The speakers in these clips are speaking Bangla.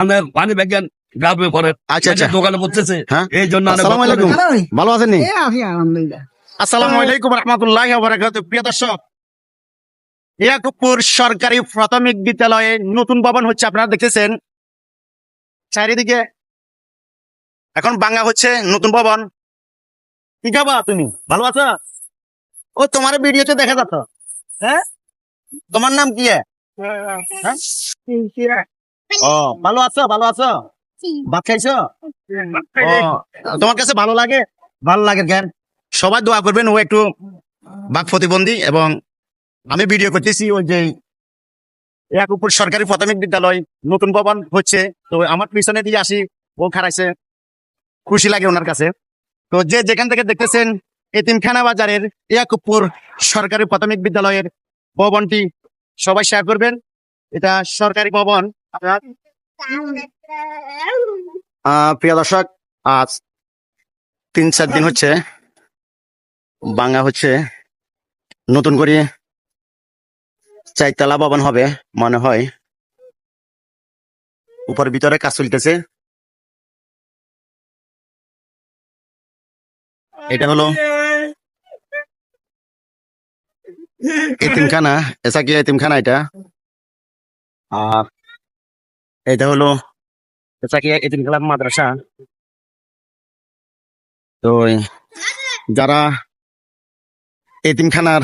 আমাদের পানি গ্রামে পড়ে আচ্ছা আচ্ছা। দোকানে পড়তেছে হ্যাঁ। এই জন্য অনেক আসসালামু আলাইকুম। ভালো আছেন নি? আলহামদুলিল্লাহ। আসসালামু আলাইকুম রহমতুল্লাহ বারাকাত প্রিয় দর্শক ইয়াকুবপুর সরকারি প্রাথমিক বিদ্যালয়ে নতুন ভবন হচ্ছে আপনারা দেখতেছেন। চারিদিকে এখন বাঙ্গা হচ্ছে নতুন ভবন। কি খাবা তুমি? ভালো আছো? ও তোমার ভিডিওতে দেখা যাচ্ছ। হ্যাঁ? তোমার নাম কি? হ্যাঁ? ও ভালো আছো ভালো আছো? ভাত খাইছো? তোমার কাছে ভালো লাগে? ভালো লাগে, জ্ঞান। সবাই দোয়া করবেন, ও একটু বাক প্রতিবন্ধী এবং আমি ভিডিও করতেছি, ওই যে ইয়াকুবপুর সরকারি প্রাথমিক বিদ্যালয় নতুন ভবন হচ্ছে, তো আমার পিছনে দিয়ে আসি, ও খারাইছে খুশি লাগে ওনার কাছে। তো যে যেখান থেকে দেখতেছেন, এতিমখানা বাজারের ইয়াকুবপুর সরকারি প্রাথমিক বিদ্যালয়ের ভবনটি সবাই শেয়ার করবেন। এটা সরকারি ভবন প্রিয় দর্শক, আজ তিন চার দিন হচ্ছে বাংলা হচ্ছে নতুন করে চারতলা ভবন হবে মনে হয়। উপর ভিতরে কাজ চলতেছে। এটা হলো এতিমখানা, এসা কি এতিমখানা এটা? আর এটা হলো কি এতিমখানা মাদ্রাসা? তো যারা এতিমখানার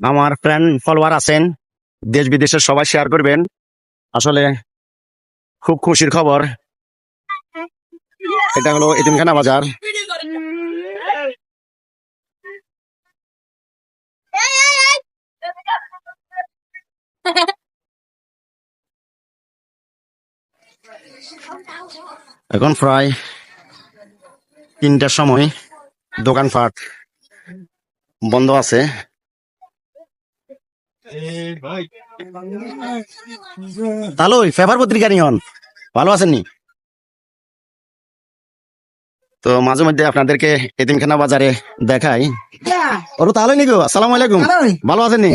আমার ফ্রেন্ড ফলোয়ার আছেন, দেশ বিদেশের সবাই শেয়ার করবেন। আসলে খুব খুশির খবর। এটা হলো এতিমখানা বাজার। এখন প্রায় তিনটার সময় দোকানপাট বন্ধ আছে। তাহলে পেপার পত্রিকা নিয়ন ভালো আছেননি? তো মাঝে মধ্যে আপনাদেরকে এতিমখানা বাজারে দেখাই। ওর তাহলে নিগো আসসালামু আলাইকুম। ভালো আছেননি?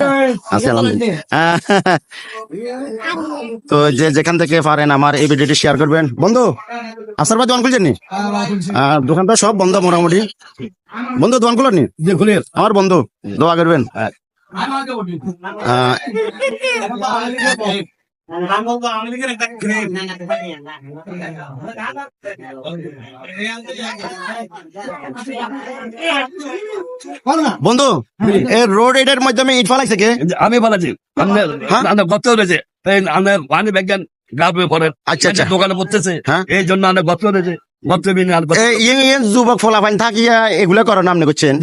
তো যে যেখান থেকে পারেন আমার এই ভিডিওটি শেয়ার করবেন। বন্ধু আসার পর দোকান খুলছেন দোকানটা সব বন্ধ মোটামুটি। বন্ধু দোকান খুলেন নি? আমার বন্ধু দোয়া করবেন। আহ, বন্ধু এই রোড এটার মাধ্যমে ইট ফালাইছে কে? আমি হ্যাঁ? আমাদের ভক্ত রয়েছে আমাদের পানি বিজ্ঞান গ্রামে পড়ে। আচ্ছা আচ্ছা। দোকানে পড়তেছে। হ্যাঁ? এই জন্য অনেক ভক্ত রয়েছে ভক্ত বিনে আর ভক্ত- এই যুবক ফলাফাইন থাকিয়া এগুলা করার নাম করছেন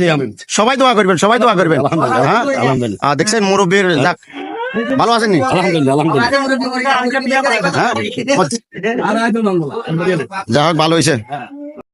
সবাই দোয়া করবেন সবাই দোয়া করবেন। হ্যাঁ দেখছেন মুরব্বীর ভালো আছেননি আলহামদুলিল্লাহ আলহামদুলিল্লাহ। হ্যাঁ। যাই হোক ভালো হয়েছে